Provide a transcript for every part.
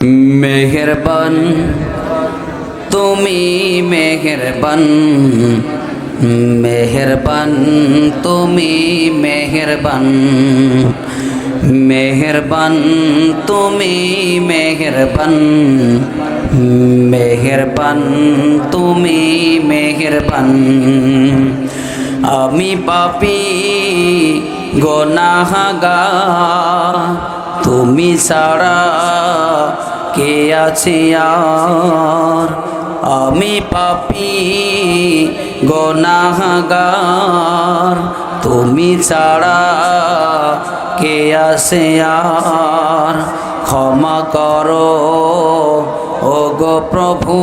মেহেরবান, তুমি মেহেরবান মেহেরবান, তুমি মেহেরবান মেহেরবান, তুমি মেহেরবান মেহেরবান, তুমি মেহেরবান। আমি পাপি গোনাহাগা তুমি ছাড়া কে আছে আর? আমি পাপি গোনাগার তুমি ছাড়া কে আছে আর? ক্ষমা করো ও গো প্রভু,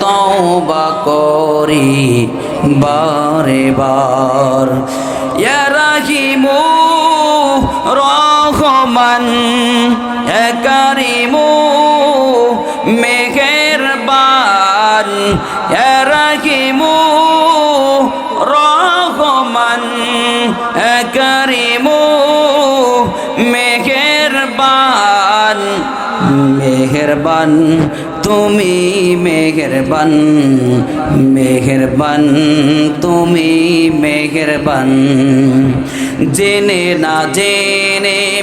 তওবা করি বারে বার ইয়া রহমান এ কারিমু মেহেরবান রাহিমু রহমান কারিমু মেহেরবান। মেহেরবান, তুমি মেহেরবান মেহেরবান, তুমি মেহেরবান। জেনে না জেনে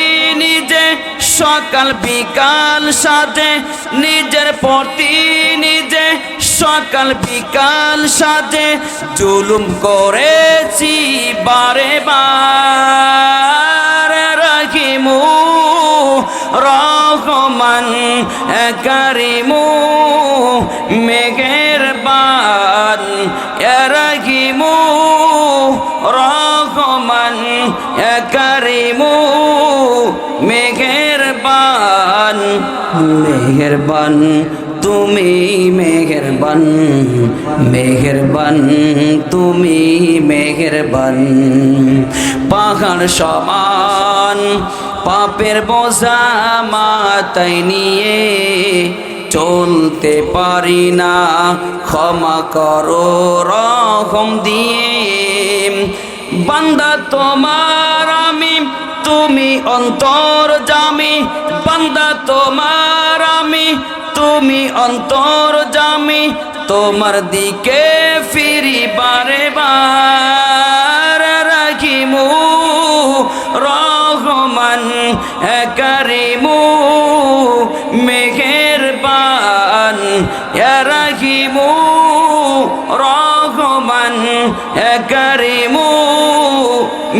সকাল বিকাল সাজে, নিজের প্রতি নিজে সকাল বিকাল সাজে, জুলুম করেছি বারে বার। রাখিমু রহমান, কারিমু মেঘের বান রাখিমু রহমান, কারিমু মেঘেরবান মেহেরবান, তুমি মেহেরবান মেহেরবান, তুমি মেহেরবান। পাহাড় সমান, পাপের বোঝা মাথায় নিয়ে চলতে পারি না। ক্ষমা করো রকম দিয়ে। বান্দা তোমার তুমি অন্তর জামি, বান্দা তোমার আমি। তুমি অন্তর জামি, তোমার দিকে ফিরি বারে বার রাখিমু। রহমান কারিমু মেঘেরবান রাখিমু। রহমান কারিমু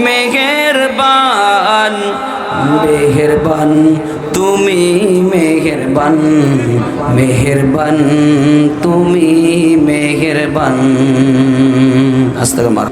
মেহেরবান মেহেরবান তুমি মেহেরবান মেহেরবান তুমি মেহেরবান। আস্তে মার